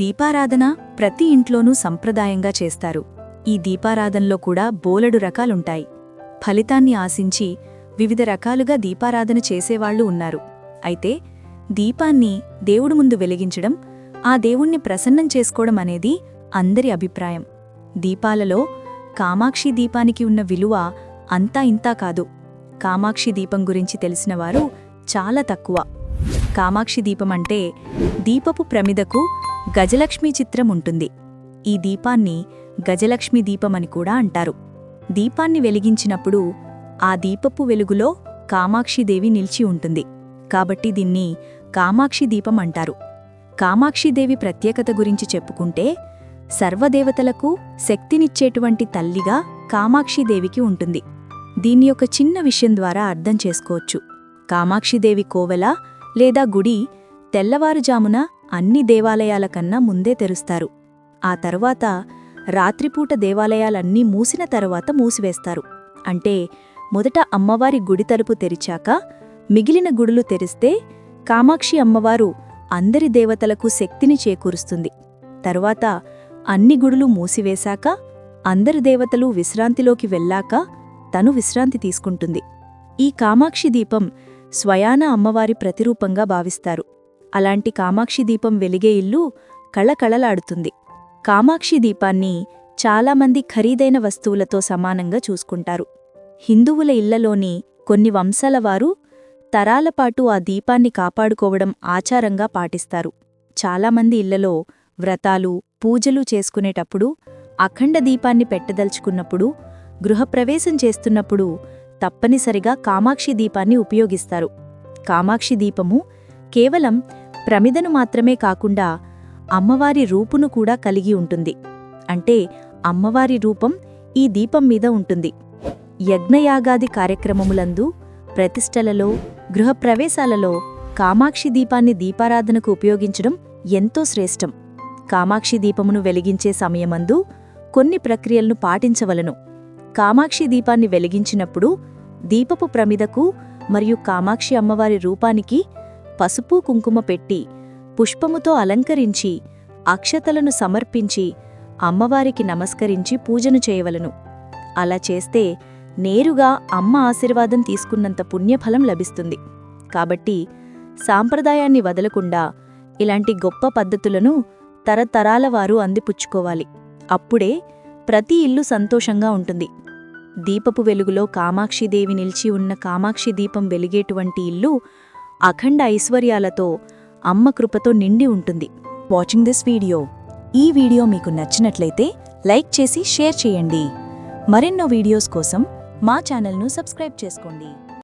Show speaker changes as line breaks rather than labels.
దీపారాధన ప్రతి ఇంట్లోనూ సంప్రదాయంగా చేస్తారు. ఈ దీపారాధనలో కూడా బోలెడు రకాలుంటాయి. ఫలితాన్ని ఆశించి వివిధ రకాలుగా దీపారాధన చేసేవాళ్ళు ఉన్నారు. అయితే దీపాన్ని దేవుడు ముందు వెలిగించడం ఆ దేవుణ్ణి ప్రసన్నం చేసుకోవడం అనేది అందరి అభిప్రాయం. దీపాలలో కామాక్షి దీపానికి ఉన్న విలువ అంతా ఇంతా కాదు. కామాక్షి దీపం గురించి తెలిసినవారు చాలా తక్కువ. కామాక్షి దీపం అంటే దీపపు ప్రమిదకు గజలక్ష్మీ చిత్రం ఉంటుంది. ఈ దీపాన్ని గజలక్ష్మి దీపమని కూడా అంటారు. దీపాన్ని వెలిగించినప్పుడు ఆ దీపపు వెలుగులో కామాక్షిదేవి నిలిచి ఉంటుంది. కాబట్టి దీన్ని కామాక్షి దీపం అంటారు. కామాక్షిదేవి ప్రత్యేకత గురించి చెప్పుకుంటే సర్వదేవతలకు శక్తినిచ్చేటువంటి తల్లిగా కామాక్షిదేవికి ఉంటుంది. దీన్ని ఒక చిన్న విషయం ద్వారా అర్థం చేసుకోవచ్చు. కామాక్షిదేవి కోవెల లేదా గుడి తెల్లవారుజామున అన్ని దేవాలయాల కన్నా ముందే తెరుస్తారు. ఆ తర్వాత రాత్రిపూట దేవాలయాలన్నీ మూసిన తరువాత మూసివేస్తారు. అంటే మొదట అమ్మవారి గుడి తలుపు తెరిచాక మిగిలిన గుడులు తెరిస్తే కామాక్షి అమ్మవారు అందరి దేవతలకు శక్తిని చేకూరుస్తుంది. తరువాత అన్ని గుడులు మూసివేశాక అందరి దేవతలు విశ్రాంతిలోకి వెళ్ళాక తను విశ్రాంతి తీసుకుంటుంది. ఈ కామాక్షి దీపం స్వయాన అమ్మవారి ప్రతిరూపంగా భావిస్తారు. అలాంటి కామాక్షి దీపం వెలిగే ఇల్లు కళకళలాడుతుంది. కామాక్షి దీపాన్ని చాలామంది ఖరీదైన వస్తువులతో సమానంగా చూసుకుంటారు. హిందువుల ఇళ్ళలోని కొన్ని వంశాల వారు తరాలపాటు ఆ దీపాన్ని కాపాడుకోవడం ఆచారంగా పాటిస్తారు. చాలామంది ఇళ్ళలో వ్రతాలు పూజలు చేసుకునేటప్పుడు అఖండ దీపాన్ని పెట్టదలుచుకున్నప్పుడు గృహప్రవేశం చేస్తున్నప్పుడు తప్పనిసరిగా కామాక్షి దీపాన్ని ఉపయోగిస్తారు. కామాక్షి దీపము కేవలం ప్రమిదను మాత్రమే కాకుండా అమ్మవారి రూపును కూడా కలిగి ఉంటుంది. అంటే అమ్మవారి రూపం ఈ దీపం మీద ఉంటుంది. యజ్ఞయాగాది కార్యక్రమములందు ప్రతిష్టలలో గృహప్రవేశాలలో కామాక్షి దీపాన్ని దీపారాధనకు ఉపయోగించడం ఎంతో శ్రేష్టం. కామాక్షి దీపమును వెలిగించే సమయమందు కొన్ని ప్రక్రియలను పాటించవలను. కామాక్షి దీపాన్ని వెలిగించినప్పుడు దీపపు ప్రమిదకు మరియు కామాక్షి అమ్మవారి రూపానికి పసుపు కుంకుమ పెట్టి పుష్పముతో అలంకరించి అక్షతలను సమర్పించి అమ్మవారికి నమస్కరించి పూజను చేయవలను. అలా చేస్తే నేరుగా అమ్మ ఆశీర్వాదం తీసుకున్నంత పుణ్యఫలం లభిస్తుంది. కాబట్టి సాంప్రదాయాన్ని వదలకుండా ఇలాంటి గొప్ప పద్ధతులను తరతరాల వారు అందిపుచ్చుకోవాలి. అప్పుడే ప్రతి ఇల్లు సంతోషంగా ఉంటుంది. దీపపు వెలుగులో కామాక్షిదేవి నిలిచి ఉన్న కామాక్షి దీపం వెలిగేటువంటి ఇల్లు అఖండ ఐశ్వర్యాలతో అమ్మ కృపతో నిండి ఉంటుంది. వాచింగ్ దిస్ వీడియో ఈ వీడియో మీకు నచ్చినట్లయితే లైక్ చేసి షేర్ చేయండి. మరెన్నో వీడియోస్ కోసం మా ఛానల్ను సబ్స్క్రైబ్ చేసుకోండి.